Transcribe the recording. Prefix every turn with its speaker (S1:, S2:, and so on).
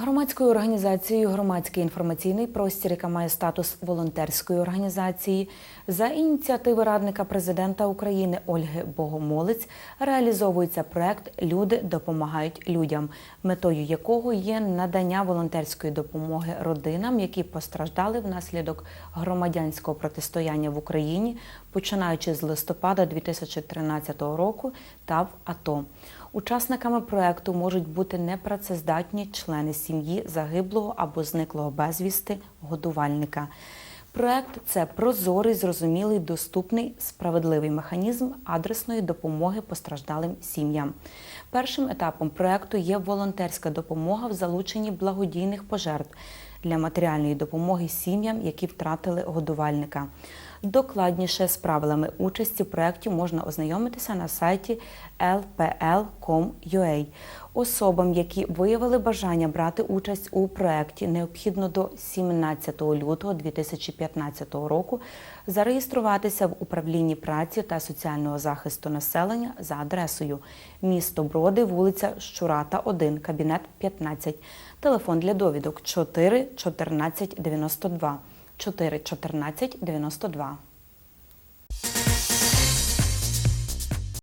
S1: Громадською організацією Громадський інформаційний простір, яка має статус волонтерської організації, за ініціативи радника президента України Ольги Богомолець реалізовується проект Люди допомагають людям, метою якого є надання волонтерської допомоги родинам, які постраждали внаслідок громадянського протистояння в Україні, починаючи з листопада 2013 року та в АТО. Учасниками проекту можуть бути непрацездатні члени сім'ї загиблого або зниклого безвісти годувальника. Проект це прозорий, зрозумілий, доступний, справедливий механізм адресної допомоги постраждалим сім'ям. Першим етапом проекту є волонтерська допомога в залученні благодійних пожертв для матеріальної допомоги сім'ям, які втратили годувальника. Докладніше з правилами участі в проєкті можна ознайомитися на сайті lpl.com.ua. Особам, які виявили бажання брати участь у проєкті, необхідно до 17 лютого 2015 року зареєструватися в управлінні праці та соціального захисту населення за адресою місто Броди, вулиця Щурата, 1, кабінет 15. Телефон для довідок 4 14 92. 4 14 92.